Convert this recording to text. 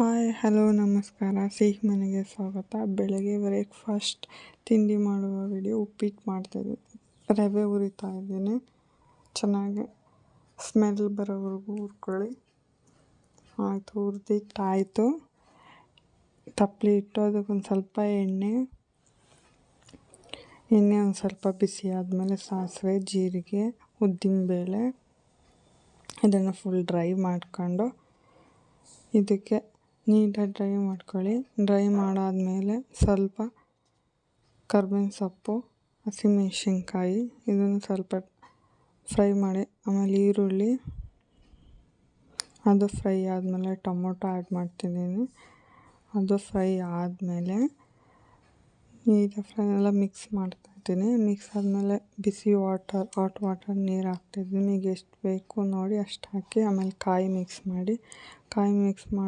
Hi, hello, ನಮಸ್ಕಾರ. ಸಿಹಿ ಮನೆಗೆ ಸ್ವಾಗತ. ಬೆಳಗ್ಗೆ ಬ್ರೇಕ್ಫಾಸ್ಟ್ ತಿಂಡಿ ಮಾಡುವ ವಿಡಿಯೋ ಉಪ್ಪಿಟ್ಟು ಮಾಡ್ತಾಯಿದ್ದೀನಿ ರವೆ ಹುರಿತಾ ಇದ್ದೀನಿ. ಚೆನ್ನಾಗಿ ಸ್ಮೆಲ್ ಬರೋವರೆಗೂ ಹುರ್ಕೊಳ್ಳಿ. ಆಯಿತು, ಹುರಿದಿಟ್ಟಾಯಿತು. ತಪ್ಪಲಿ ಇಟ್ಟು ಅದಕ್ಕೊಂದು ಸ್ವಲ್ಪ ಎಣ್ಣೆ. ಎಣ್ಣೆ ಒಂದು ಸ್ವಲ್ಪ ಬಿಸಿ ಆದಮೇಲೆ ಸಾಸಿವೆ, ಜೀರಿಗೆ, ಉದ್ದಿನಬೇಳೆ. ಇದನ್ನು ಫುಲ್ ಡ್ರೈ ಮಾಡ್ಕೊಂಡು ಇದಕ್ಕೆ ನೀಟಾಗಿ ಡ್ರೈ ಮಾಡ್ಕೊಳ್ಳಿ. ಡ್ರೈ ಮಾಡಾದಮೇಲೆ ಸ್ವಲ್ಪ ಕರ್ಬೇವಿನ ಸೊಪ್ಪು, ಹಸಿಮೆಣ್ಸಿನ್ಕಾಯಿ, ಇದನ್ನು ಸ್ವಲ್ಪ ಫ್ರೈ ಮಾಡಿ, ಆಮೇಲೆ ಈರುಳ್ಳಿ, ಅದು ಫ್ರೈ ಆದಮೇಲೆ ಟೊಮೊಟೊ ಆ್ಯಡ್ ಮಾಡ್ತಿದ್ದೀನಿ. ಅದು ಫ್ರೈ ಆದಮೇಲೆ ನೀಟಾಗಿ ಫ್ರೈ ಎಲ್ಲ ಮಿಕ್ಸ್ ಮಾಡ್ತಾಯಿದ್ದೀನಿ ಮಿಕ್ಸ್ ಆದಮೇಲೆ ಬಿಸಿ ವಾಟರ್, ಹಾಟ್ ವಾಟರ್ ನೀರು ಹಾಕ್ತಾಯಿದ್ದೀನಿ ಈಗ ಎಷ್ಟು ಬೇಕು ನೋಡಿ ಅಷ್ಟು ಹಾಕಿ ಆಮೇಲೆ ಕಾಯಿ ಮಿಕ್ಸ್ ಮಾಡಿ, ಕಾಯಿ ಮಿಕ್ಸ್ ಮಾಡಿ